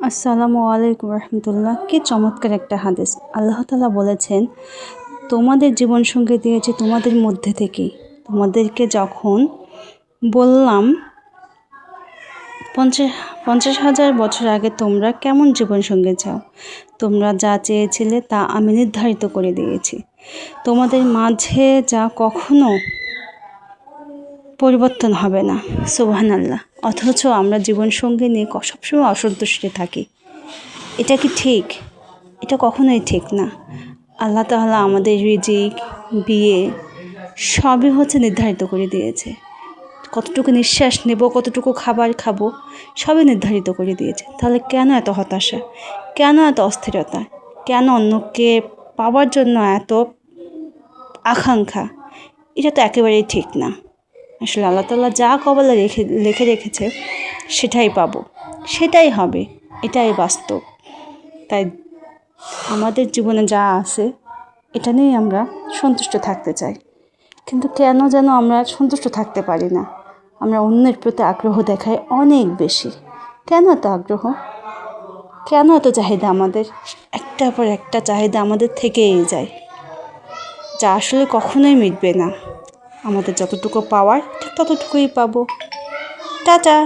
আসসালামু আলাইকুম রহমতুল্লাহ। কি চমৎকার একটা হাদিস। আল্লাহ তালা বলেছেন, তোমাদের জীবনসঙ্গী দিয়েছে তোমাদের মধ্যে থেকেই। তোমাদেরকে যখন বললাম, পঞ্চাশ পঞ্চাশ হাজার বছর আগে তোমরা কেমন জীবনসঙ্গী চাও? তোমরা যা চেয়েছিলে তা আমি নির্ধারিত করে দিয়েছি। তোমাদের মাঝে যা কখনো পরিবর্তন হবে না সুবহান আল্লাহ অথচ আমরা জীবনসঙ্গী নিয়ে সবসময় অসন্তুষ্টে থাকি। এটা কি ঠিক? এটা কখনোই ঠিক না। আল্লাহ তাআলা আমাদের রিজিক, বিয়ে সবই হচ্ছে নির্ধারিত করে দিয়েছে। কতটুকু নিঃশ্বাস নেব, কতটুকু খাবার খাব, সবই নির্ধারিত করে দিয়েছে। তাহলে কেন এত হতাশা? কেন এত অস্থিরতা? কেন অন্যকে পাওয়ার জন্য এত আকাঙ্ক্ষা? এটা তো একেবারেই ঠিক না। আসলে আল্লাহ তাল্লাহ যা কবলে রেখে, লেখে রেখেছে, সেটাই পাবো। সেটাই হবে, এটাই বাস্তব। তাই আমাদের জীবনে যা আছে, এটা নিয়েই আমরা সন্তুষ্ট থাকতে চাই। কিন্তু কেন যেন আমরা সন্তুষ্ট থাকতে পারি না? আমরা অন্যের প্রতি আগ্রহ দেখাই অনেক বেশি। কেন এত আগ্রহ? কেন এত চাহিদা আমাদের? একটার পর একটা চাহিদা আমাদের থেকেই যায়। যা আসলে কখনোই মিটবে না। আমাদের যতটুকু পাওয়ার ঠিক ততটুকুই পাবো। টাটা!